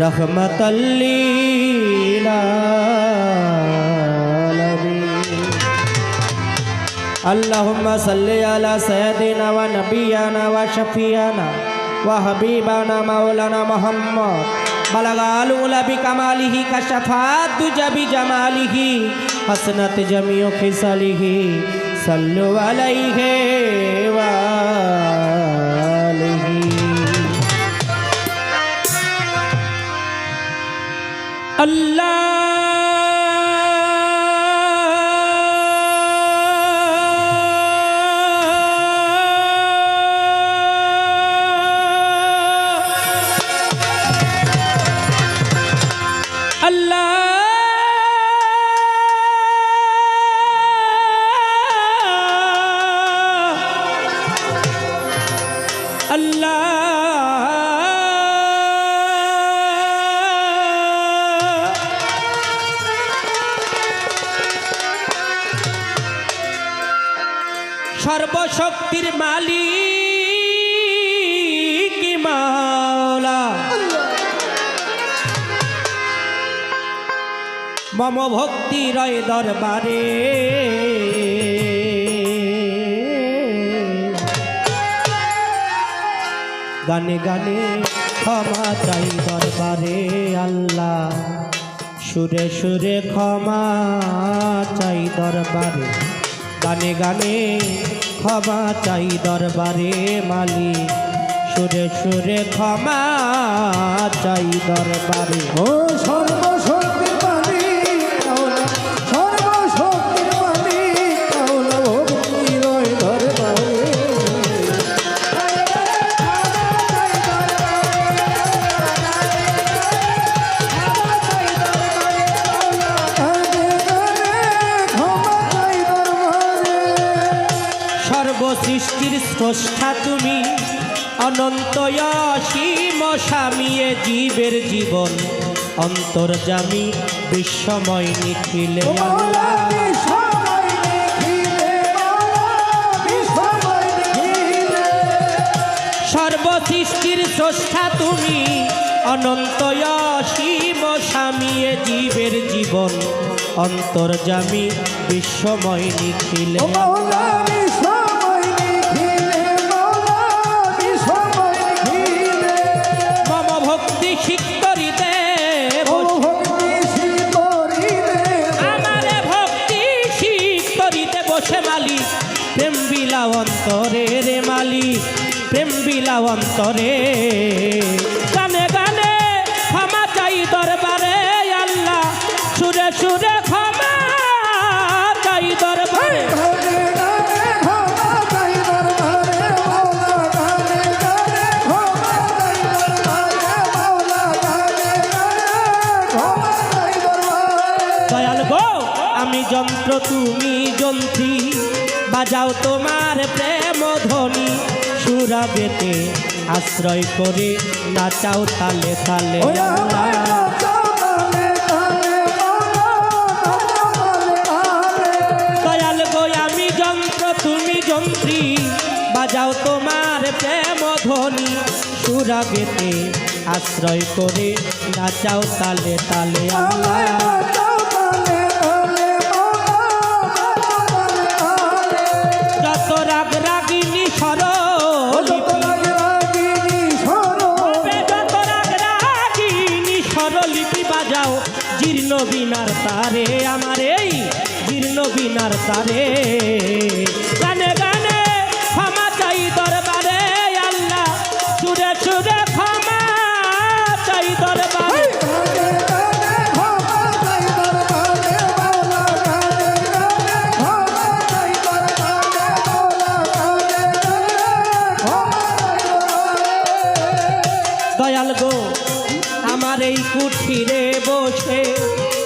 رحمة للعالمين اللهم صل على سيدنا ونبينا وشفيعنا وحبيبنا مولانا محمد بلغ الأولى بكماله كشفات دجى بجماله حسنت جميع خصاله صلوا عليه আল্লাহ সর্বশক্তির মালিক মম ভক্তি রয় দরবারে। গানে গানে ক্ষমা চাই দরবারে আল্লাহ। সুরে সুরে ক্ষমা চাই দরবারে। গানে গানে ক্ষমা চাই দরবারে মালি সুরে সুরে ক্ষমা চাই দরবারে। ও সর্বসৃষ্টির স্রষ্টা তুমি। অনন্ত অসীম স্বামীয়ে জীবের জীবন। অন্তর্জামী বিশ্বময় নিখিলে আল্লাহ। সর্বসৃষ্টির স্রষ্টা তুমি। অনন্ত অসীম স্বামীয়ে জীবের জীবন। অন্তর্জামী বিশ্বময় নিখিলে প্রেম বিলা অন্তরে রে মালি প্রেম বিলা অন্তরে। গানে গানে ক্ষমা চাই দরবারে আল্লাহ সুরে সুরে ক্ষমা চাই দরবারে। যন্ত্র তুমি যন্ত্রী বাজাও তোমার প্রেম ধ্বনি সুরাবেতে আশ্রয় করে নাচাও তালে তালে দয়াল গো আমি যন্ত্র তুমি যন্ত্রী। বাজাও তোমার প্রেম ধ্বনি সুরাবেতে আশ্রয় করে নাচাও তালে তালে আল্লাহ স্বরলিপি বাজাও, জীর্ণ বিনার তারে আমার এই জীর্ণ বিনার তারে। গানে গানে ক্ষমা চাই দরবারে আল্লাহ, সুরে সুরে ক্ষমা চাই দরবারে। কুঠিরে বসে।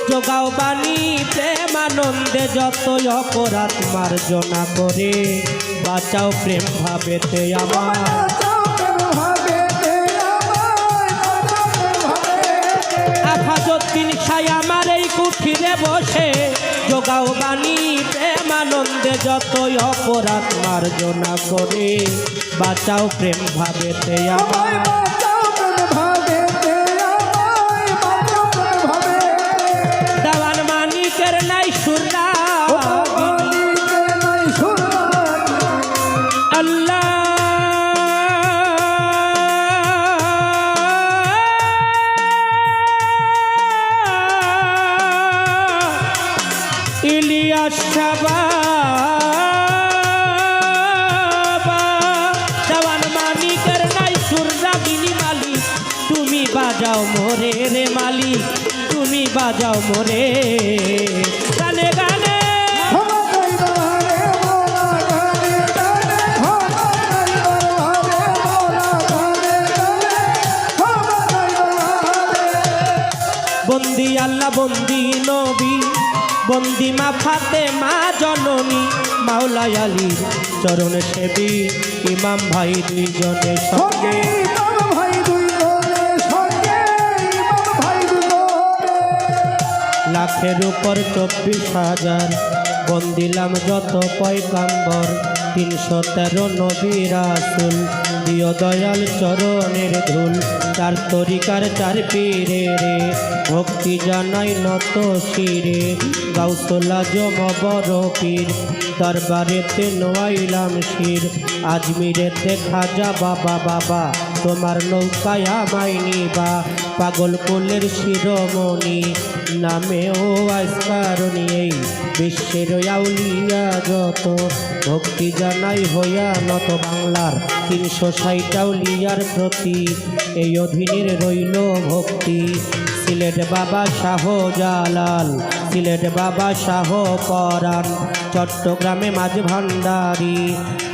যোগ যোগাও বাণী প্রেমানন্দে যতই অপরাধ মার্জনা করে। বাঁচাও প্রেম ভাবেতে আমার। বসে। যোগাও বাণী প্রেমানন্দে যতই অপরাধ মার্জনা করে। বাঁচাও প্রেম ভাবেতে আমার। বাজাও মোরে রে মালি তুমি বাজাও মোরে। গানে গানে। বন্দি আল্লাহ, বন্দি নবী, বন্দি মা ফাতে মা জননী মাওলা আলীর চরণ সেবী, ইমাম ভাই দুইজনে সঙ্গে। লাখের উপর চব্বিশ হাজার। বন্দিলাম যত পয়কাম্বর তিনশো তেরো নবী রাসুল। দিয় দয়াল চরণের ধুল চার তরিকার চার পীরে রে। ভক্তি জানাই নত শিরে, গাউসলা জম বড় পীর। দরবারেতে নোয়াইলাম শির, আজমিরেতে খাজা বাবা বাবা। তোমার নৌকায় আমায় নিবা। পাগল কোলের শিরোমণি নামে ও আজকারণী এই বিশ্বের আউলিয়া যত। ভক্তি জানাই হইয়া নত বাংলার তিনশো ষাট আউলিয়ার প্রতি। এই অধীনের রইল ভক্তি। সিলেট বাবা শাহ জালাল সিলেট বাবা শাহ পরাণ। চট্টগ্রামে মাঝ ভান্ডারি,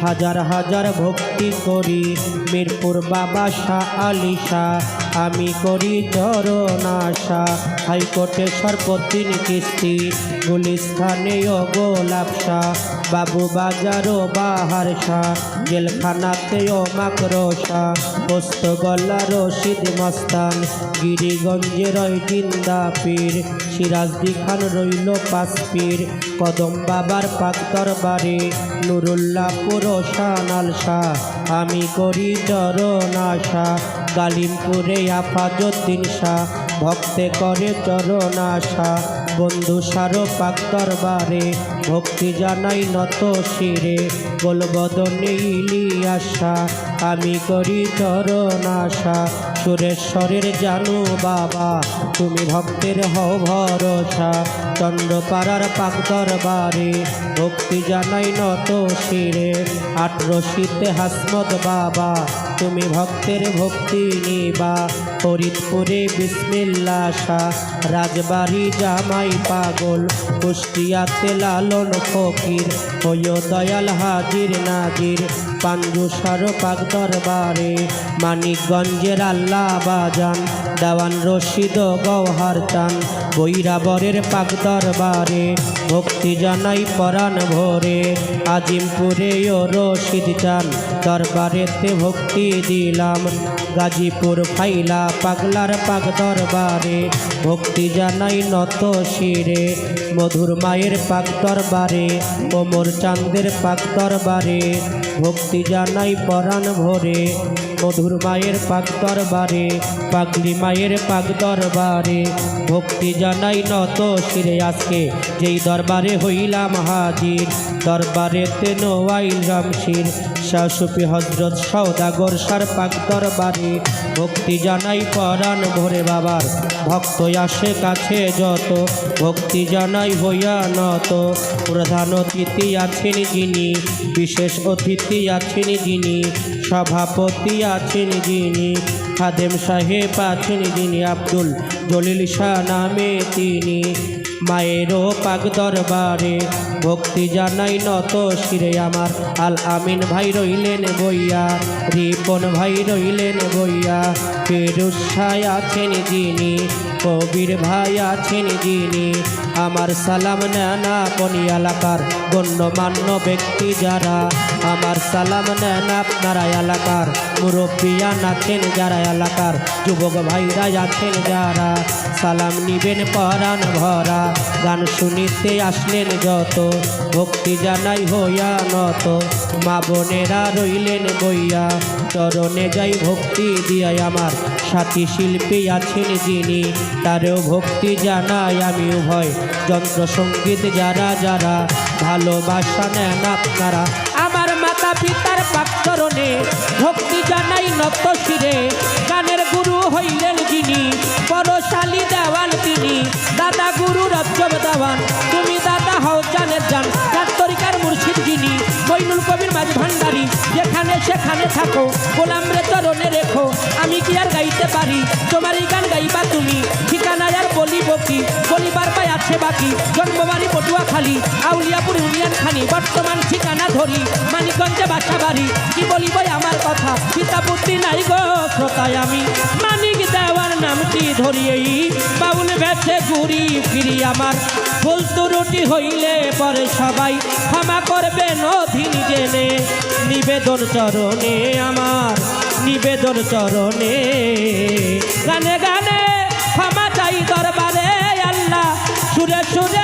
হাজার হাজার ভক্তি করি। মিরপুর বাবা শাহ আলী শাহ, আমি করি চরণ আশা। হাইকোর্টে সর্বদিন কিস্তি, গুলিস্থানে ও গোলাপ শাহ। বাবু বাজার ও বাহার শাহ, জেলখানাতে ও রশিদ মস্তান গিরিগঞ্জে রয় জিন্দা পীর। সিরাজদি খান রইল পাঁচ কদম বাবার পাক দরবারে নুরুল্লাহপুর ও শানাল শাহ আমি করি চরণ আশা, গালিমপুরে আফাজুদ্দিন শাহ। ভক্তে করে চরণ আশা। বন্ধু সারপাক দরবারে, ভক্তি জানাই নত শিরে। বলবদনীলি আশা আমি করি চরণ আশা। সুরেশ্বরের জানো বাবা, তুমি ভক্তের হও ভরসা। চন্দ্রপাড়ার পাক দরবারে, ভক্তি জানাই নত শিরে। আট রশিতে হাসমত বাবা, তুমি ভক্তের ভক্তি নিবা। ফরিদপুরে বিসমিল্লা শাহ, রাজবাড়ি জামাই পাগল, কুষ্টিয়াতে লালন ফকির। হইয় দয়াল হাজির নাজির পাঞ্জুসার পাক দরবারে। মানিকগঞ্জের আল্লাহ বাজান, দেওয়ান রশিদ গৌহার চান। বৈরাবরের পাক দরবারে, ভক্তি জানাই পরাণ ভোরে। আজিমপুরে ও রশিদ চান দরবারেতে ভক্তি দিলাম। গাজীপুর ফাইলা পাগলার পাক দরবারে, ভক্তি জানাই নত শিরে। মধুর মায়ের পাক দরবারে, ওমর চাঁদের পাক দরবারে, ভক্তি জানাই পরাণ ভরে। মধুর মায়ের পাক দরবারে, পাগলি মায়ের পাক দরবারে। ভক্তি জানাই নত শিরে আজকে, যেই দরবারে হইলাম হাজির। দরবারে তেনো আইল রামশির শাহসুফি হজরত সৌদাগর সার পাক দরবারে। ভক্তি জানাই পরাণ ভরে বাবার ভক্ত আসে কাছে যত। ভক্তি জানাই হইয়া নত, প্রধান অতিথি আছেন যিনি, বিশেষ অতিথি আছেন যিনি। সভাপতি আছেন যিনি, খাদেম সাহেব আছেন যিনি, আব্দুল জলিল শাহ নামে তিনি। মায়েরও পাক দরবারে ভক্তি জানাই নত শিরে আমার। আল আমিন ভাই রইলেন বইয়া, রিপন ভাই রইলেন বইয়া। ফেরুসায় আছেন যিনি, কবির ভাই আছেন যিনি আমার সালাম নেনা পনি এলাকার গণ্যমান্য ব্যক্তি যারা। আমার সালাম নেন আপনারা এলাকার মুরব্বিয়ান আছেন যারা এলাকার যুবক ভাইরা আছেন যারা। সালাম নিবেন পরাণ ভরা, গান শুনিতে আসলেন যত, ভক্তি জানাই হইয়া নত। মা বোনেরা রইলেন বইয়া, চরণে যাই ভক্তি দিয়াই আমার সাথী শিল্পী আছেন যিনি, তারও ভক্তি জানাই আমি উভয়। যন্ত্রসঙ্গীত যারা যারা ভালোবাসা নেন আপনারা, আমার মাতা পিতার পাকচরণে ভক্তি জানাই নত শিরে। গানের গুরু হইলেন যিনি, পরশালী দেওয়ান তিনি, দাদা গুরু রজ্জব দেওয়ান। তুমি দাদা হও জানের জান তার তরিকার মুর্শিদ যিনি বৈনুল কবির মাঝ ভান্ডারি। যেখানে সেখানে থাকো গোলাম রে চরণে রেখো। আমি কি আর গাইতে পারি? তোমারই গান গাইবা তুমি, ঠিকানায় আর বলিব কি? বলিবার আছে বাকি। জন্মবাড়ি পটুয়া খালি, আউলিয়াপুর ইউনিয়ন খানি, বর্তমান ঠিকানা ধরি, মানিকগঞ্জে বাসা বাড়ি। কি বলিব আমার কথা, পিতা পুত্রী নাই গো শ্রোতায় আমি। মানিক দেওয়ার নামটি ধরিয়েই বাউল বেছে ঘুরি ফিরি আমার। ভুল ত্রুটি হইলে পরে সবাই ক্ষমা করবেন অধীন জেনে নিবেদন চরণে আমার, নিবেদন চরণে। সুরে সুরে